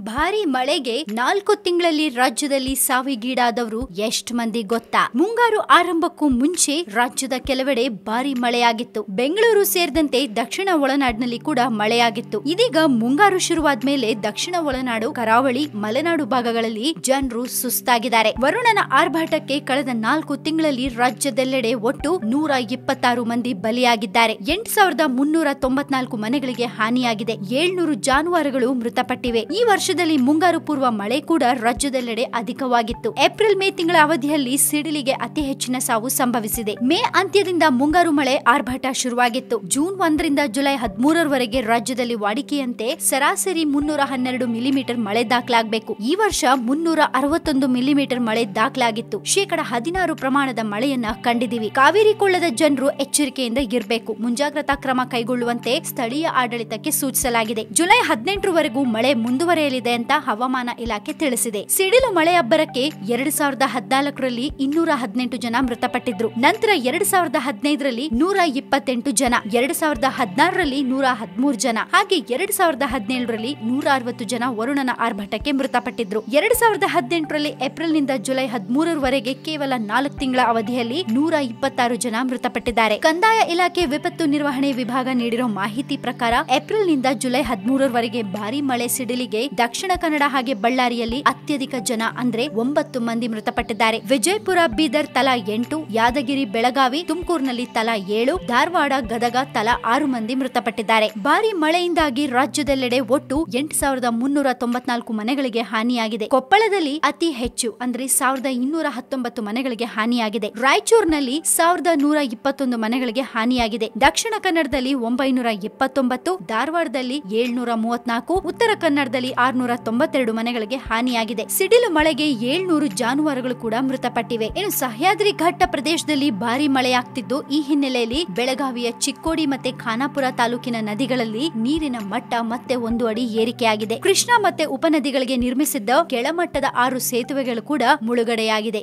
ಭಾರಿ ಮಳೆಗೆ ನಾಲ್ಕು ತಿಂಗಳಲ್ಲಿ ರಾಜ್ಯದಲ್ಲಿ ಸಾವಿಗೀಡಾದವರು ಎಷ್ಟು ಮಂದಿ ಗೊತ್ತಾ? ಮುಂಗಾರು ಆರಂಭಕ್ಕೂ ಮುಂಚೆ ರಾಜ್ಯದ ಕೆಲವೆಡೆ ಭಾರಿ ಮಳೆಯಾಗಿತ್ತು. ಬೆಂಗಳೂರು ಸೇರಿದಂತೆ ದಕ್ಷಿಣ ಒಳನಾಡಿನಲ್ಲಿ ಕೂಡ ಮಳೆಯಾಗಿತ್ತು. ಇದೀಗ ಮುಂಗಾರು ಶುರುವಾದ ಮೇಲೆ ದಕ್ಷಿಣ ಒಳನಾಡು, ಕರಾವಳಿ, ಮಲೆನಾಡು ಭಾಗಗಳಲ್ಲಿ ಜನರು ಸುಸ್ತಾಗಿದ್ದಾರೆ. ವರುಣನ ಆರ್ಭಾಟಕ್ಕೆ ಕಳೆದ ನಾಲ್ಕು ತಿಂಗಳಲ್ಲಿ ರಾಜ್ಯದೆಲ್ಲೆಡೆ ಒಟ್ಟು ನೂರ ಇಪ್ಪತ್ತಾರು ಮಂದಿ ಬಲಿಯಾಗಿದ್ದಾರೆ. ಎಂಟು ಸಾವಿರದ ಮುನ್ನೂರ ತೊಂಬತ್ನಾಲ್ಕು ಮನೆಗಳಿಗೆ ಹಾನಿಯಾಗಿದೆ. ಏಳ್ನೂರು ಜಾನುವಾರುಗಳು ಮೃತಪಟ್ಟಿವೆ. ಈ ವರ್ಷದಲ್ಲಿ ಮುಂಗಾರು ಪೂರ್ವ ಮಳೆ ಕೂಡ ರಾಜ್ಯದೆಲ್ಲೆಡೆ ಅಧಿಕವಾಗಿತ್ತು. ಏಪ್ರಿಲ್ ಮೇ ತಿಂಗಳ ಅವಧಿಯಲ್ಲಿ ಸಿಡಿಲಿಗೆ ಅತಿ ಹೆಚ್ಚಿನ ಸಾವು ಸಂಭವಿಸಿದೆ. ಮೇ ಅಂತ್ಯದಿಂದ ಮುಂಗಾರು ಮಳೆ ಆರ್ಭಟ ಶುರುವಾಗಿತ್ತು. ಜೂನ್ ಒಂದರಿಂದ ಜುಲೈ ಹದಿಮೂರರವರೆಗೆ ರಾಜ್ಯದಲ್ಲಿ ವಾಡಿಕೆಯಂತೆ ಸರಾಸರಿ ಮುನ್ನೂರ ಹನ್ನೆರಡು ಮಿಲಿಮೀಟರ್ ಮಳೆ ದಾಖಲಾಗಬೇಕು. ಈ ವರ್ಷ ಮುನ್ನೂರ ಅರವತ್ತೊಂದು ಮಿಲಿಮೀಟರ್ ಮಳೆ ದಾಖಲಾಗಿತ್ತು. ಶೇಕಡ ಹದಿನಾರು ಪ್ರಮಾಣದ ಮಳೆಯನ್ನ ಕಂಡಿದ್ದೀವಿ. ಕಾವೇರಿ ಕೊಳ್ಳದ ಜನರು ಎಚ್ಚರಿಕೆಯಿಂದ ಇರಬೇಕು. ಮುಂಜಾಗ್ರತಾ ಕ್ರಮ ಕೈಗೊಳ್ಳುವಂತೆ ಸ್ಥಳೀಯ ಆಡಳಿತಕ್ಕೆ ಸೂಚಿಸಲಾಗಿದೆ. ಜುಲೈ ಹದಿನೆಂಟರವರೆಗೂ ಮಳೆ ಮುಂದುವರೆಯಲಿದೆ. ಅಂತ ಹವಾಮಾನ ಇಲಾಖೆ ತಿಳಿಸಿದೆ. ಸಿಡಿಲು ಮಳೆ ಅಬ್ಬರಕ್ಕೆ ಎರಡ್ ಸಾವಿರದ ಹದಿನಾಲ್ಕರಲ್ಲಿ ಇನ್ನೂರ ಹದಿನೆಂಟು ಜನ ಮೃತಪಟ್ಟಿದ್ರು. ನಂತರ ಎರಡ್ ಸಾವಿರದ ಹದಿನೈದರಲ್ಲಿ ನೂರ ಇಪ್ಪತ್ತೆಂಟು ಜನ, ಎರಡ್ ಸಾವಿರದ ಹದಿನಾರರಲ್ಲಿ ನೂರ ಹದಿಮೂರು ಜನ, ಹಾಗೆ ಎರಡ್ ಸಾವಿರದ ಹದಿನೇಳರಲ್ಲಿ ನೂರ ಅರವತ್ತು ಜನ ವರುಣನ ಆರ್ಭಟಕ್ಕೆ ಮೃತಪಟ್ಟಿದ್ರು. ಎರಡ್ ಸಾವಿರದ ಹದಿನೆಂಟರಲ್ಲಿ ಏಪ್ರಿಲ್ನಿಂದ ಜುಲೈ ಹದಿಮೂರರವರೆಗೆ ಕೇವಲ ನಾಲ್ಕು ತಿಂಗಳ ಅವಧಿಯಲ್ಲಿ ನೂರ ಇಪ್ಪತ್ತಾರು ಜನ ಮೃತಪಟ್ಟಿದ್ದಾರೆ. ಕಂದಾಯ ಇಲಾಖೆ ವಿಪತ್ತು ನಿರ್ವಹಣೆ ವಿಭಾಗ ನೀಡಿರೋ ಮಾಹಿತಿ ಪ್ರಕಾರ ಏಪ್ರಿಲ್ನಿಂದ ಜುಲೈ ಹದಿಮೂರರವರೆಗೆ ಭಾರಿ ಮಳೆ ಸಿಡಿಲಿಗೆ ದಕ್ಷಿಣ ಕನ್ನಡ ಹಾಗೆ ಬಳ್ಳಾರಿಯಲ್ಲಿ ಅತ್ಯಧಿಕ ಜನ ಅಂದ್ರೆ ಒಂಬತ್ತು ಮಂದಿ ಮೃತಪಟ್ಟಿದ್ದಾರೆ. ವಿಜಯಪುರ, ಬೀದರ್ ತಲಾ ಎಂಟು, ಯಾದಗಿರಿ, ಬೆಳಗಾವಿ, ತುಮಕೂರಿನಲ್ಲಿ ತಲಾ ಏಳು, ಧಾರವಾಡ, ಗದಗ ತಲಾ ಆರು ಮಂದಿ ಮೃತಪಟ್ಟಿದ್ದಾರೆ. ಭಾರಿ ಮಳೆಯಿಂದಾಗಿ ರಾಜ್ಯದೆಲ್ಲೆಡೆ ಒಟ್ಟು ಎಂಟು ಸಾವಿರದ ಮುನ್ನೂರ ತೊಂಬತ್ನಾಲ್ಕು ಮನೆಗಳಿಗೆ ಹಾನಿಯಾಗಿದೆ. ಕೊಪ್ಪಳದಲ್ಲಿ ಅತಿ ಹೆಚ್ಚು ಅಂದ್ರೆ ಸಾವಿರದ ಇನ್ನೂರ ಹತ್ತೊಂಬತ್ತು ಮನೆಗಳಿಗೆ ಹಾನಿಯಾಗಿದೆ. ರಾಯಚೂರಿನಲ್ಲಿ ಸಾವಿರದ ನೂರ ಇಪ್ಪತ್ತೊಂದು ಮನೆಗಳಿಗೆ ಹಾನಿಯಾಗಿದೆ. ದಕ್ಷಿಣ ಕನ್ನಡದಲ್ಲಿ ಒಂಬೈನೂರ ಎಪ್ಪತ್ತೊಂಬತ್ತು ಧಾರವಾಡದಲ್ಲಿ ಏಳ್ನೂರ ಮೂವತ್ನಾಲ್ಕು, ಉತ್ತರ ಕನ್ನಡದಲ್ಲಿ ಆರ್ನೂರ ತೊಂಬತ್ತೆರಡು ಮನೆಗಳಿಗೆ ಹಾನಿಯಾಗಿದೆ. ಸಿಡಿಲು ಮಳೆಗೆ ಏಳ್ನೂರು ಜಾನುವಾರುಗಳು ಕೂಡ ಮೃತಪಟ್ಟಿವೆ. ಇನ್ನು ಸಹ್ಯಾದ್ರಿ ಘಟ್ಟ ಪ್ರದೇಶದಲ್ಲಿ ಭಾರಿ ಮಳೆಯಾಗ್ತಿದ್ದು, ಈ ಹಿನ್ನೆಲೆಯಲ್ಲಿ ಬೆಳಗಾವಿಯ ಚಿಕ್ಕೋಡಿ ಮತ್ತೆ ಖಾನಾಪುರ ತಾಲೂಕಿನ ನದಿಗಳಲ್ಲಿ ನೀರಿನ ಮಟ್ಟ ಮತ್ತೆ ಒಂದು ಅಡಿ ಏರಿಕೆಯಾಗಿದೆ. ಕೃಷ್ಣಾ ಮತ್ತೆ ಉಪನದಿಗಳಿಗೆ ನಿರ್ಮಿಸಿದ್ದ ಕೆಳಮಟ್ಟದ ಆರು ಸೇತುವೆಗಳು ಕೂಡ ಮುಳುಗಡೆಯಾಗಿದೆ.